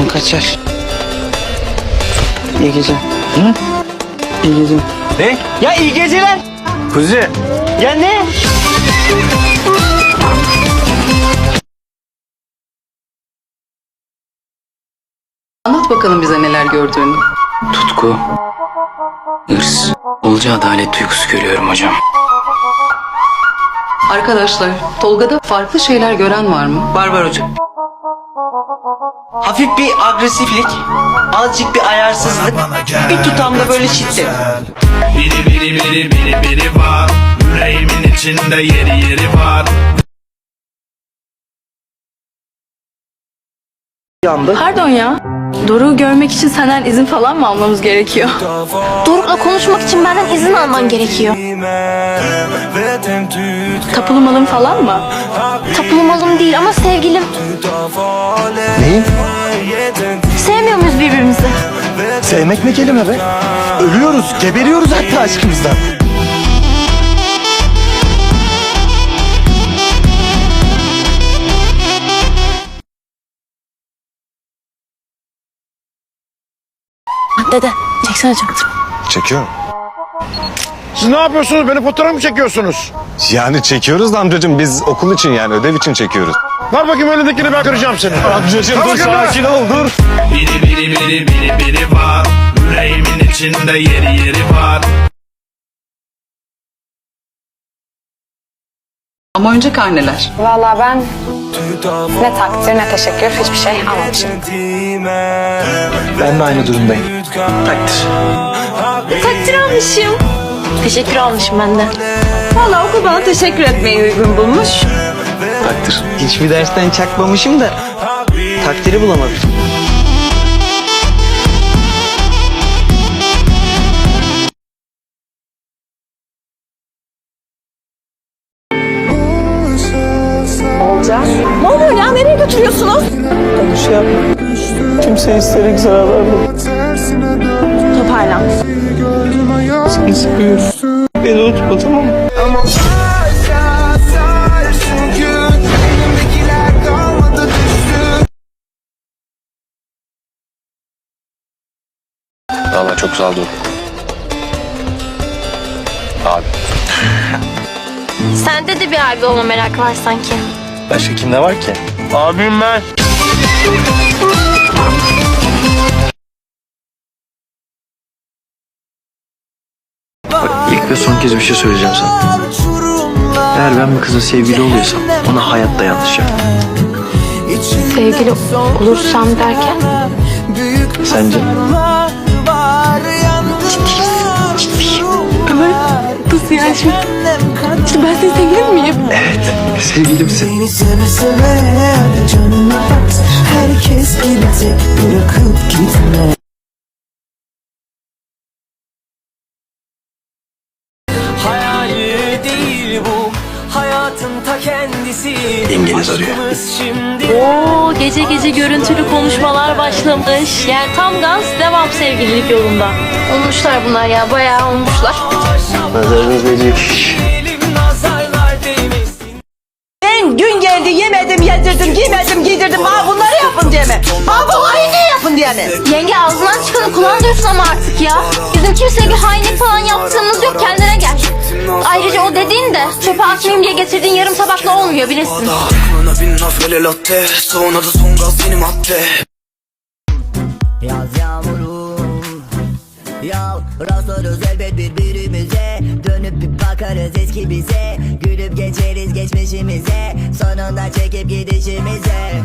Ben kaçar. İyi geceler. Hı? İyi geceler. Ne? Ya iyi geceler. Kuzi. Ya ne? Anlat bakalım bize neler gördüğünü. Tutku, hırs, bolca adalet duygusu görüyorum hocam. Arkadaşlar, Tolga'da farklı şeyler gören var mı? Var var hocam. Hafif bir agresiflik, azıcık bir ayarsızlık, bir tutamda böyle şiddet. Biri biri biri biri biri var Yüreğimin içinde yeri yeri var Pardon ya. Doruk'u görmek için senden izin falan mı almamız gerekiyor? Doruk'la konuşmak için benden izin alman gerekiyor. Tapulu malın falan mı? Tapulu malım değil ama sevgilim. Neyim? Sevmiyor muyuz birbirimizi? Sevmek ne kelime be? Ölüyoruz, geberiyoruz hatta aşkımızdan. Dede, çeksene çaktırma. Çekiyorum. Siz ne yapıyorsunuz? Beni fotoğraf mı çekiyorsunuz? Yani çekiyoruz da amcacığım biz okul için yani ödev için çekiyoruz. Ver bakayım elindekini ben kıracağım seni. Amcacığım dur, sakin ol dur. Biri biri biri biri biri var Yüreğimin içinde yeri yeri var Ama önce karneler. Valla ben ne takdir ne teşekkür hiçbir şey almamışım. Ben de aynı durumdayım. Takdir. Takdir almışım. Teşekkür almışım ben de. Valla okul bana teşekkür etmeyi uygun bulmuş. Takdir. Hiçbir dersten çakmamışım da takdiri bulamadım. Ne oluyor ya? Nereye götürüyorsunuz? Şey yapma. Kimse isterek zarar verme. Toparlan. Seni seviyorum. Beni unutma tamam mı? Valla çok sağ ol dur. Abi. Sende de bir abi olma merak var sanki. Başka kimde var ki? Abim ben. Son kez bir şey söyleyeceğim sana. Eğer ben bir kızın sevgili oluyorsam ona hayatta yanlış yaptım. Sevgili olursam derken Sence? Nasıl yani şimdi? Şimdi ben senin sevgilin miyim? Evet. Sevgilimsin. Seve seve canına bak Herkes gidecek bırakıp gitme kendisi Yengeniz arıyor. Oo gece gece görüntülü konuşmalar başlamış. Yani tam gaz devam sevgililik yolunda. Olmuşlar bunlar ya bayağı olmuşlar. Nazarınız değmesin Ben gün geldi yemedim, yedirdim, giymedim, giydirdim. Bana bunları yapın diye mi? Bana bunları ne yapın diye mi? Yenge ağzından çıkanı kulağın duysun ama artık ya. Bizim kimseye bir hainlik falan Dediğin de çöpe atmayayım diye getirdiğin yarım tabakla olmuyor bilirsin. Aklına bin laf hele latte Sonra da son gaz yeni madde Yaz yağmurum Ya rastlarız elbet birbirimize. Dönüp bir bakarız eski bize. Gülüp geçeriz geçmişimize. Sonunda çekip gidişimize